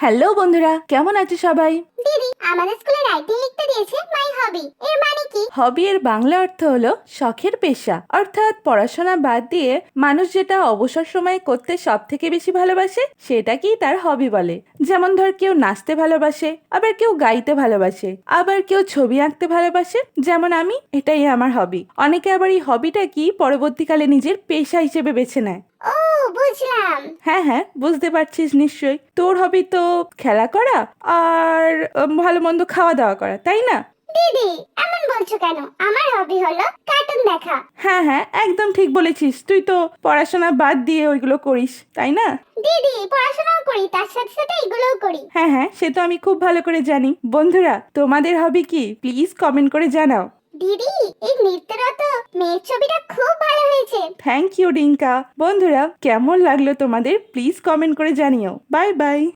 Hello বন্ধুরা কেমন আছো সবাই? দিদি আমাদের স্কুলে রাইটিং লিখতে দিয়েছে মাই হবি। এর মানে কি? হবি এর বাংলা অর্থ হলো শখের পেশা। অর্থাৎ পড়াশোনা বাদ দিয়ে মানুষ যেটা অবসর সময়ে করতে সব থেকে বেশি ভালোবাসে সেটাকেই তার হবি বলে। যেমন ধর কেউ নাচতে ভালোবাসে আবার কেউ গাইতে ভালোবাসে আবার কেউ ছবি আঁকতে ভালোবাসে যেমন আমি এটাই আমার হবি। অনেকে আবার এই হবিটা কি পরবর্তীকালে নিজের পেশা হিসেবে বেছে নেয়। বুঝলাম হ্যাঁ হ্যাঁ বুঝতে পারছিস নিশ্চয়ই। তোর হবি তো খেলা করা আর ভালো মন্দ খাওয়া দাওয়া করা তাই না? দিদি এমন বলছো কেন? আমার হবি হলো কার্টুন দেখা। হ্যাঁ হ্যাঁ একদম ঠিক বলেছিস। তুই তো পড়াশোনা বাদ দিয়ে ওইগুলো করিস তাই না? দিদি পড়াশোনাও করি তার সাথে সাথে এগুলোও করি। হ্যাঁ হ্যাঁ সে তো আমি খুব ভালো করে জানি। বন্ধুরা তোমাদের হবি কি? প্লিজ কমেন্ট করে জানাও। দিদি এই নৃত্যরত মেয়ের ছবিটা থ্যাংক ইউ রিঙ্কা। বন্ধুরা কেমন লাগল তোমাদের? প্লিজ কমেন্ট করে জানিও। Bye bye.